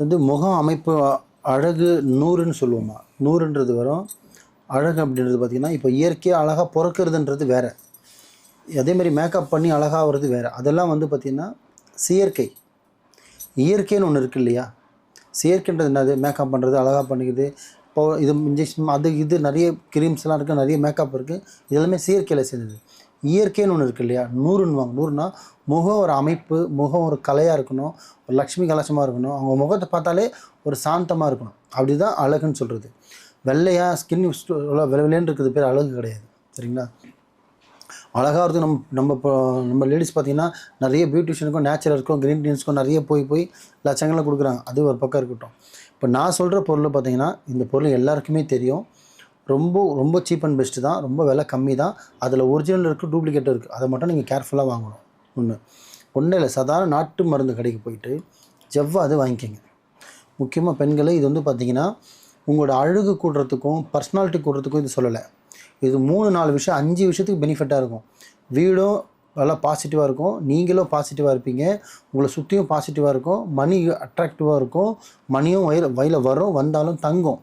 வந்து முகம் அமைப்பு அழகு நூறுன்னு சொல்லுவோமா? நூறுன்றது வரும். அழகு அப்படின்றது பார்த்திங்கன்னா இப்போ இயற்கையாக அழகாக பிறக்கிறதுன்றது வேறு. அதே மாதிரி மேக்கப் பண்ணி அழகாகிறது வேறு. அதெல்லாம் வந்து பார்த்திங்கன்னா செயற்கை. இயற்கைன்னு ஒன்று இருக்குது இல்லையா? செயற்கைன்றது என்னது? மேக்கப் பண்ணுறது அழகாக பண்ணிக்கிது இப்போ இது இன்ஜெக்ஷன் அது இது நிறைய க்ரீம்ஸ்லாம் இருக்குது நிறைய மேக்கப் இருக்குது இதெல்லாமே செயற்கையில் சேர்ந்தது இயற்கைன்னு ஒன்று இருக்குது இல்லையா? நூறுன்னுவாங்க. நூறுனா முகம் ஒரு அமைப்பு முகம் ஒரு கலையாக இருக்கணும். ஒரு லக்ஷ்மி கலசமாக இருக்கணும். அவங்க முகத்தை பார்த்தாலே ஒரு சாந்தமாக இருக்கணும். அப்படி தான் அழகுன்னு சொல்கிறது வெள்ளையாக ஸ்கின் வெள்ளை வெள்ளைன்னு இருக்கிறது பேர் அழகு கிடையாது. சரிங்களா? அழகாக இருக்கும். நம்ம நம்ம இப்போ நம்ம லேடிஸ் பார்த்தீங்கன்னா நிறைய பியூட்டிஷியனுக்கும் நேச்சுரலுக்கும் க்ரீன் டீன்ஸ்க்கும் நிறைய போய் போய் லட்சங்களை கொடுக்குறாங்க. அது ஒரு பக்கம் இருக்கட்டும். இப்போ நான் சொல்கிற பொருள் பார்த்தீங்கன்னா இந்த பொருள் எல்லாருக்குமே தெரியும். ரொம்ப ரொம்ப சீப் அண்ட் பெஸ்ட்டு தான். ரொம்ப விலை கம்மி தான். அதில் ஒரிஜினல் இருக்குது டூப்ளிகேட் இருக்குது அதை மட்டும் நீங்கள் கேர்ஃபுல்லாக வாங்கணும். ஒன்று ஒன்றும் இல்லை. சாதாரண நாட்டு மருந்து கடைக்கு போயிட்டு ஜவ்வாது வாங்கிக்கோங்க. முக்கியமாக பெண்களை இது வந்து பார்த்தீங்கன்னா உங்களோட அழகு கூடுறதுக்கும் பர்சனாலிட்டி கூடுறதுக்கும் இது சொல்லலை. இது மூணு நாலு விஷயம் அஞ்சு விஷயத்துக்கு பெனிஃபிட்டாக இருக்கும். வீடும் நல்லா பாசிட்டிவாக இருக்கும். நீங்களும் பாசிட்டிவாக இருப்பீங்க. உங்களை சுற்றியும் பாசிட்டிவாக இருக்கும். மணி அட்ராக்டிவாக இருக்கும். மணியும் வயிறு வயலில் வரும். வந்தாலும் தங்கும்.